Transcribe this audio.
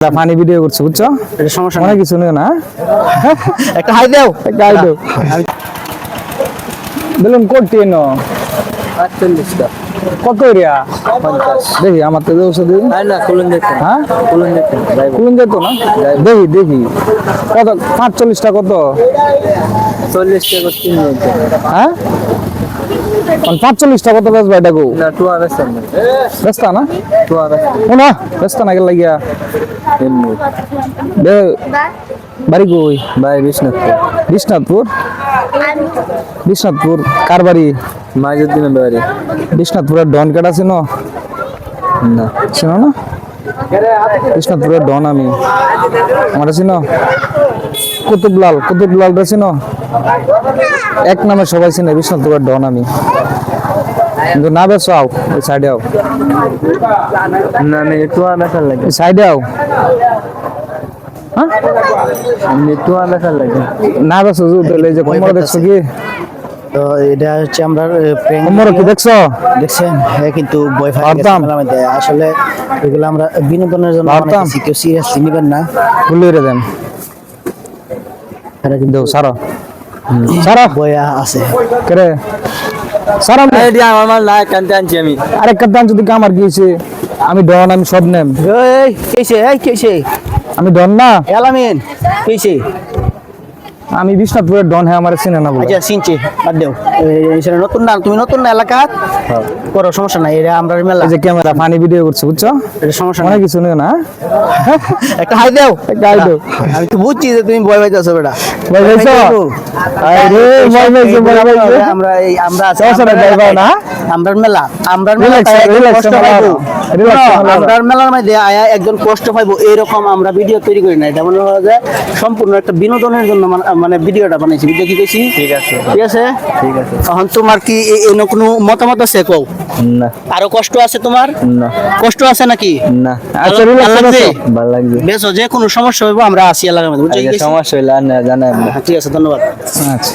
Funny video করছে বুঝছ? এটা সমস্যা অনেক কিছু না একটা হাই দাও। একটা আইডো বেলুন কোটি আটচল্লিশটা। কত এরিয়া দেখি আমার তো ঔষধ দিন না না খুলুন হ্যাঁ? খুলুন যেত না? দেখি দেখি। কত পাঁচচল্লিশটা কত? চল্লিশ টাকা তিন হ্যাঁ? পাঁচচল্লিশটা কত বেচবা এটা গো না টু আবেশ ব্যস্ত না? ও না ব্যস্ত না গেল লাগিয়া। বাড়ি কই? ভাই বিষ্ণু বিশ্বনাথপুর বিশ্বনাথপুর কার বাড়ি? মাইজুদ্দিনের বাড়ি। ডন কাটা ছিল? না। চিনো না? ডন আমি। আমার চিনো কুতুবলাল কুতুবলাল রে চিনো এক নামে সবাই চিনে বিশ্বনাথপুরের ডন আমি। কিন্তু না বেসো আও সাইডে আও। না না টু আবেশ লাগে। সাইডে আও হ্যাঁ এমনি টু আবেশ লাগে না বেসো তাহলে যে কোমর দেখছ কি? তো এটা হচ্ছে আমরা প্রেম কোমর কি দেখছ? দেখছেন? হ্যাঁ কিন্তু পারতাম। আসলে এগুলো আমরা বিনোদনের জন্য পারতাম। কেউ সিরিয়াসলি নেবেন না। দেন। কিন্তু দেও সারো। সারো। বয়া আছে। করে সারো এটি আমার না কানতে আনছি আমি। আরেক দাম যদি কামার গিয়েছে আমি ডন আমি সব নেম। এই কেছে এই কেছে আমি ডন না? এলামিন কেছে আমি বিষ্ণুপুরের ডন হ্যাঁ আমার চিনে না বলে। আচ্ছা চিনছে বাদ দেও। নতুন না তুমি নতুন না এলাকা? করো সমস্যা নাই এটা আমরা মেলা। এই যে ক্যামেরা পানি ভিডিও করছে বুঝছ? এটা সমস্যা নাই। অনেক কিছু নেই না একটা হাই দাও। একটা হাই দাও। আমি তো বুঝছি যে তুমি ভয় পাইতেছো বেটা। আমরা এই আমরা না? আমরার মেলা আমরার মেলা একজন কষ্ট পাইবো। না। Relax, না, মেলা না। আমরার মেলার মধ্যে আয়া একজন কষ্ট পাইবো এরকম আমরা ভিডিও তৈরি করি না। এটা মনে হয় যে সম্পূর্ণ একটা বিনোদনের জন্য মানে- ভিডিওটা বানাইছি। ভিডিও কি কইছি? ঠিক আছে। ঠিক আছে? ঠিক আছে। এখন তোমার কি এনে কোনো মতামত আছে কও? না। আরও কষ্ট আছে তোমার? না। কষ্ট আছে নাকি? না। আচ্ছা ভালো- লাগবে। বেশ যে কোনো সমস্যা হইবো আমরা আসি এলাকার মধ্যে? সমস্যা হইলে না জানাই ঠিক আছে ধন্যবাদ। আচ্ছা।